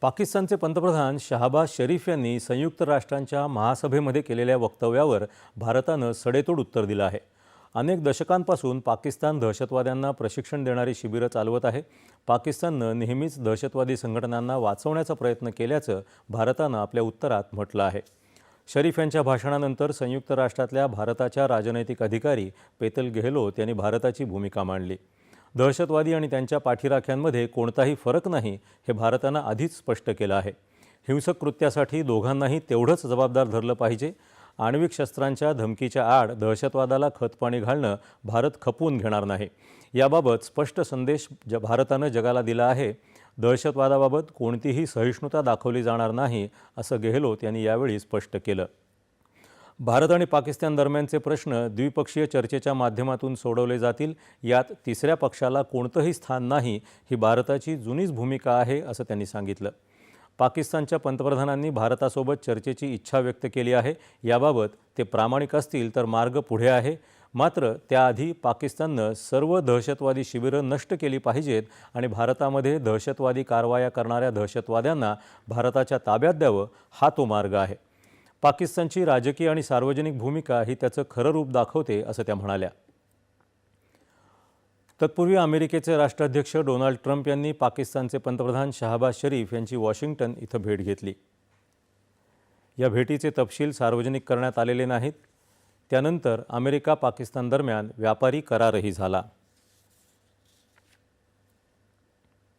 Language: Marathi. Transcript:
पाकिस्तानचे पंतप्रधान शहाबाज शरीफ यांनी संयुक्त राष्ट्रांच्या महासभेमध्ये केलेल्या वक्तव्यावर भारतानं सडेतोड उत्तर दिलं आहे. अनेक दशकांपासून पाकिस्तान दहशतवाद्यांना प्रशिक्षण देणारी शिबिरं चालवत आहे. पाकिस्ताननं नेहमीच दहशतवादी संघटनांना वाचवण्याचा प्रयत्न केल्याचं भारतानं आपल्या उत्तरात म्हटलं आहे. शरीफ यांच्या भाषणानंतर संयुक्त राष्ट्रातल्या भारताच्या राजनैतिक अधिकारी पेतल गेहलोत यांनी भारताची भूमिका मांडली. दहशतवादी आणि त्यांच्या पाठीराख्यांमध्ये कोणताही फरक नाही हे भारतानं आधीच स्पष्ट केलं आहे. हिंसक कृत्यासाठी दोघांनाही तेवढंच जबाबदार धरलं पाहिजे. आण्विक शस्त्रांच्या धमकीच्या आड दहशतवादाला खतपाणी घालणं भारत खपवून घेणार नाही. याबाबत स्पष्ट संदेश ज भारतानं जगाला दिला आहे. दहशतवादाबाबत कोणतीही सहिष्णुता दाखवली जाणार नाही असं गेहलोत यांनी यावेळी स्पष्ट केलं. भारत आणि पाकिस्तान दरम्यानचे प्रश्न द्विपक्षीय चर्चेच्या माध्यमातून सोडवले जातील यात तिसऱ्या पक्षाला कोणतंही स्थान नाही ही भारताची जुनीच भूमिका आहे असं त्यांनी सांगितलं. पाकिस्तानच्या पंतप्रधानांनी भारतासोबत चर्चेची इच्छा व्यक्त केली आहे याबाबत ते प्रामाणिक असतील तर मार्ग पुढे आहे. मात्र त्याआधी पाकिस्ताननं सर्व दहशतवादी शिबिरं नष्ट केली पाहिजेत आणि भारतामध्ये दहशतवादी कारवाया करणाऱ्या दहशतवाद्यांना भारताच्या ताब्यात द्यावं हा तो मार्ग आहे. पाकिस्तानची राजकीय आणि सार्वजनिक भूमिका ही त्याचं खरं रूप दाखवते असं त्या म्हणाल्या. तत्पूर्वी अमेरिकेचे राष्ट्राध्यक्ष डोनाल्ड ट्रम्प यांनी पाकिस्तानचे पंतप्रधान शहाबाज शरीफ यांची वॉशिंग्टन इथं भेट घेतली. या भेटीचे तपशील सार्वजनिक करण्यात आलेले नाहीत. त्यानंतर अमेरिका पाकिस्तान दरम्यान व्यापारी करारही झाला.